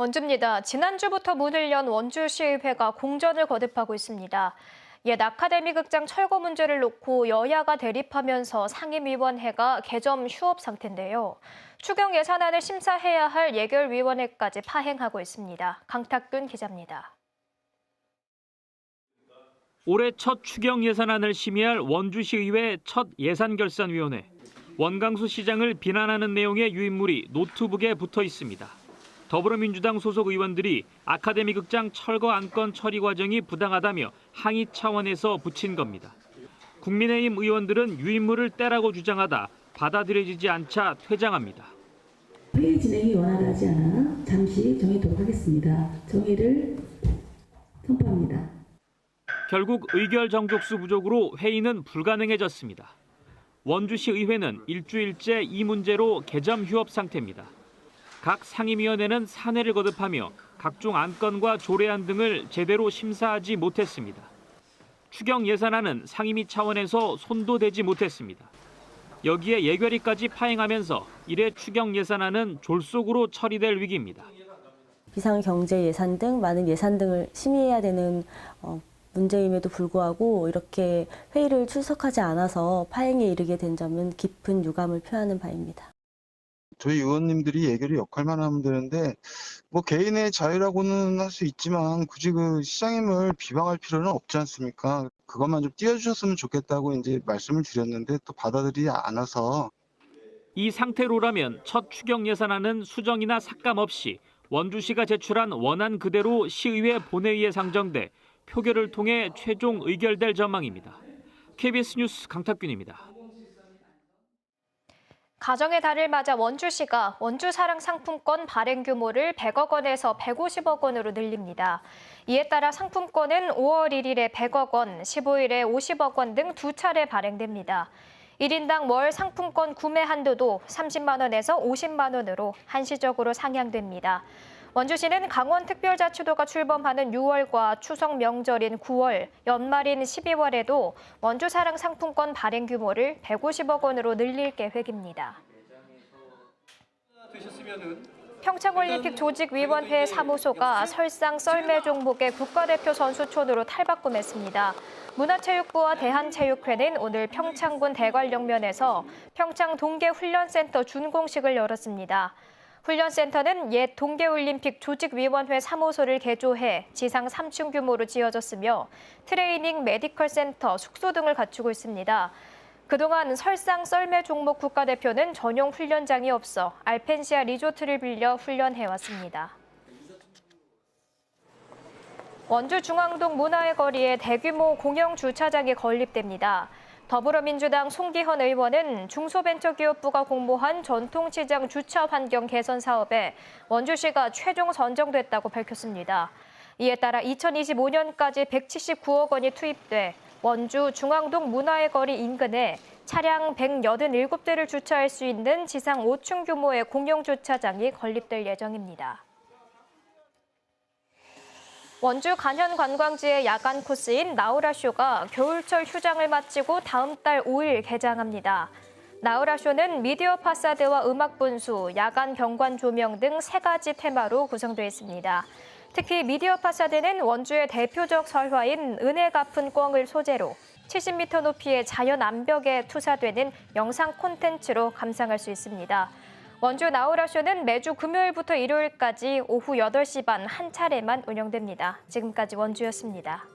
원주입니다. 지난주부터 문을 연 원주 시의회가 공전을 거듭하고 있습니다. 옛 아카데미 극장 철거 문제를 놓고 여야가 대립하면서 상임위원회가 개점 휴업 상태인데요. 추경 예산안을 심사해야 할 예결위원회까지 파행하고 있습니다. 강탁근 기자입니다. 올해 첫 추경 예산안을 심의할 원주시의회 첫 예산결산위원회. 원강수 시장을 비난하는 내용의 유인물이 노트북에 붙어 있습니다. 더불어민주당 소속 의원들이 아카데미 극장 철거 안건 처리 과정이 부당하다며 항의 차원에서 붙인 겁니다. 국민의힘 의원들은 유인물을 떼라고 주장하다 받아들여지지 않자 퇴장합니다. 회의 진행이 원활하지 않아 잠시 정해도록 하겠습니다. 정의를 선포합니다. 결국 의결 정족수 부족으로 회의는 불가능해졌습니다. 원주시 의회는 일주일째 이 문제로 개점 휴업 상태입니다. 각 상임위원회는 사내를 거듭하며 각종 안건과 조례안 등을 제대로 심사하지 못했습니다. 추경 예산안은 상임위 차원에서 손도 대지 못했습니다. 여기에 예결위까지 파행하면서 이래 추경 예산안은 졸속으로 처리될 위기입니다. 비상경제 예산 등 많은 예산 등을 심의해야 되는 어, 문제임에도 불구하고 이렇게 회의를 출석하지 않아서 파행에 이르게 된 점은 깊은 유감을 표하는 바입니다. 저희 의원님들이 예결위 역할만 하면 되는데 뭐 개인의 자유라고는 할 수 있지만 굳이 그 시장님을 비방할 필요는 없지 않습니까? 그것만 좀 띄워주셨으면 좋겠다고 이제 말씀을 드렸는데 또 받아들이지 않아서 이 상태로라면 첫 추경 예산안은 수정이나 삭감 없이 원주시가 제출한 원안 그대로 시의회 본회의에 상정돼 표결을 통해 최종 의결될 전망입니다. KBS 뉴스 강탁균입니다. 가정의 달을 맞아 원주시가 원주 사랑 상품권 발행 규모를 100억 원에서 150억 원으로 늘립니다. 이에 따라 상품권은 5월 1일에 100억 원, 15일에 50억 원 등 두 차례 발행됩니다. 1인당 월 상품권 구매 한도도 30만 원에서 50만 원으로 한시적으로 상향됩니다. 원주시는 강원특별자치도가 출범하는 6월과 추석 명절인 9월, 연말인 12월에도 원주사랑 상품권 발행 규모를 150억 원으로 늘릴 계획입니다. 평창올림픽 조직위원회 사무소가 설상 썰매 종목의 국가대표 선수촌으로 탈바꿈했습니다. 문화체육부와 대한체육회는 오늘 평창군 대관령면에서 평창 동계훈련센터 준공식을 열었습니다. 훈련센터는 옛 동계올림픽 조직위원회 사무소를 개조해 지상 3층 규모로 지어졌으며 트레이닝 메디컬 센터, 숙소 등을 갖추고 있습니다. 그동안 설상 썰매 종목 국가대표는 전용 훈련장이 없어 알펜시아 리조트를 빌려 훈련해왔습니다. 원주 중앙동 문화의 거리에 대규모 공영 주차장이 건립됩니다. 더불어민주당 송기현 의원은 중소벤처기업부가 공모한 전통시장 주차 환경 개선 사업에 원주시가 최종 선정됐다고 밝혔습니다. 이에 따라 2025년까지 179억 원이 투입돼 원주 중앙동 문화의 거리 인근에 차량 187대를 주차할 수 있는 지상 5층 규모의 공영 주차장이 건립될 예정입니다. 원주 간현 관광지의 야간 코스인 나우라쇼가 겨울철 휴장을 마치고 다음 달 5일 개장합니다. 나우라쇼는 미디어 파사드와 음악 분수, 야간 경관 조명 등 세 가지 테마로 구성되어 있습니다. 특히 미디어 파사드는 원주의 대표적 설화인 은혜 갚은 꿩을 소재로 70m 높이의 자연 암벽에 투사되는 영상 콘텐츠로 감상할 수 있습니다. 원주 나우라쇼는 매주 금요일부터 일요일까지 오후 8시 반 한 차례만 운영됩니다. 지금까지 원주였습니다.